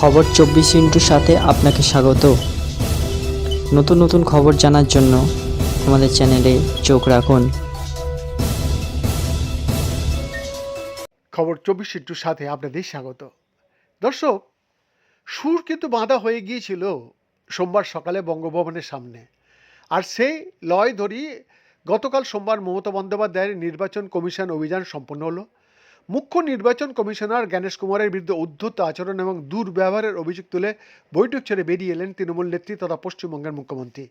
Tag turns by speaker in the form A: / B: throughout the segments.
A: খবর চব্বিশ ইন্টুর সাথে আপনাকে স্বাগত। নতুন নতুন খবর জানার জন্য আমাদের চ্যানেলে চোখ রাখুন।
B: খবর চব্বিশ ইন্টুর সাথে আপনাদের স্বাগত। দর্শক, সুর কিন্তু বাঁধা হয়ে গিয়েছিল সোমবার সকালে বঙ্গভবনের সামনে। আর সেই লয় ধরি গতকাল সোমবার মমতা বন্দ্যোপাধ্যায়ের নির্বাচন কমিশন অভিযান সম্পন্ন হলো। মুখ্য নির্বাচন কমিশনার জ্ঞানেশ কুমারের বিরুদ্ধে উদ্ধত আচরণ এবং দুর্ব্যবহারের অভিযোগ তুলে বৈঠক ছেড়ে বেরিয়ে এলেন তৃণমূল নেত্রী তথা পশ্চিমবঙ্গের মুখ্যমন্ত্রী।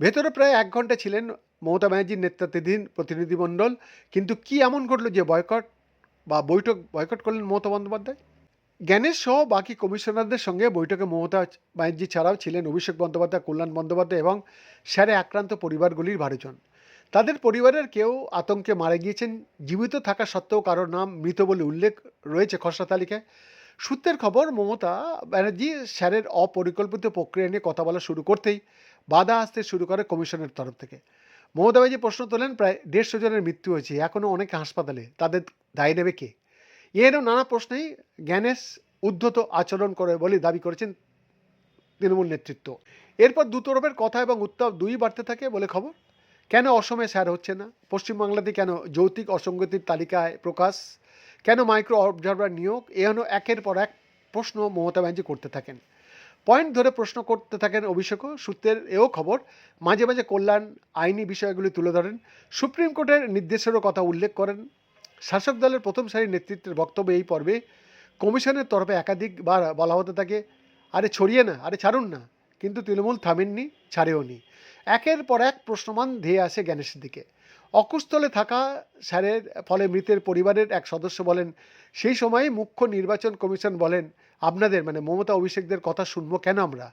B: ভেতরে প্রায় এক ঘণ্টা ছিলেন মমতা ব্যানার্জির নেতৃত্বাধীন প্রতিনিধিমণ্ডল, কিন্তু কি এমন ঘটলো যে বয়কট বা বৈঠক বয়কট করলেন মমতা বন্দ্যোপাধ্যায়? জ্ঞানেশ সহ বাকি কমিশনারদের সঙ্গে বৈঠকে মমতা ব্যানার্জি ছাড়াও ছিলেন অভিষেক বন্দ্যোপাধ্যায়, কল্যাণ বন্দ্যোপাধ্যায় এবং স্যারে আক্রান্ত পরিবারগুলির বারোজন তাদের পরিবারের কেউ আতঙ্কে মারা গিয়েছেন, জীবিত থাকা সত্ত্বেও কারোর নাম মৃত বলে উল্লেখ রয়েছে খসড়া তালিকায়। সূত্রের খবর, মমতা ব্যানার্জি স্যারের অপরিকল্পিত প্রক্রিয়া নিয়ে কথা বলা শুরু করতেই বাধা আসতে শুরু করে কমিশনের তরফ থেকে। মমতা ব্যানার্জি প্রশ্ন তোলেন, প্রায় দেড়শো জনের মৃত্যু হয়েছে এখনও অনেকে হাসপাতালে, তাদের দায় নেবে কে? এরও নানা প্রশ্নেই জ্ঞানেশ উদ্ধত আচরণ করে বলে দাবি করেছেন তৃণমূল নেতৃত্ব। এরপর দুতরফের কথা এবং উত্তাপ দুই বাড়তে থাকে বলে খবর। কেন অসমে স্যার হচ্ছে না? পশ্চিমবাংলাতে কেন যৌতিক অসঙ্গতির তালিকায় প্রকাশ? কেন মাইক্রো অবজারভার নিয়োগ? এ হলো একের পর এক প্রশ্ন মমতা ব্যানার্জি করতে থাকেন। পয়েন্ট ধরে প্রশ্ন করতে থাকেন অভিষেকও। সূত্রের এও খবর, মাঝে মাঝে কল্যাণ আইনি বিষয়গুলি তুলে ধরেন। সুপ্রিম কোর্টের নির্দেশেরও কথা উল্লেখ করেন। শাসক দলের প্রথম সারির নেতৃত্বের বক্তব্য এই পর্বে কমিশনের তরফে একাধিকবার বলা হতে থাকে, আরে ছড়িয়ে না, আরে ছাড়ুন না। কিন্তু তৃণমূল থামেননি ছাড়েও নি একের পর এক প্রশ্নমান ধেয়ে আসে জ্ঞানেশের দিকে। অকুস্থলে থাকা স্যারের, ফলে মৃতের পরিবারের এক সদস্য বলেন, সেই সময় মুখ্য নির্বাচন কমিশন বলেন, আপনাদের মানে মমতা অভিষেকদের কথা শুনব কেন আমরা?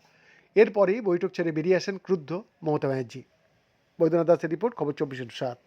B: এরপরেই বৈঠক ছেড়ে বেরিয়ে আসেন ক্রুদ্ধ মমতা ব্যানার্জি। বৈদ্যনাথ দাসের রিপোর্ট, খবর চব্বিশ সাত।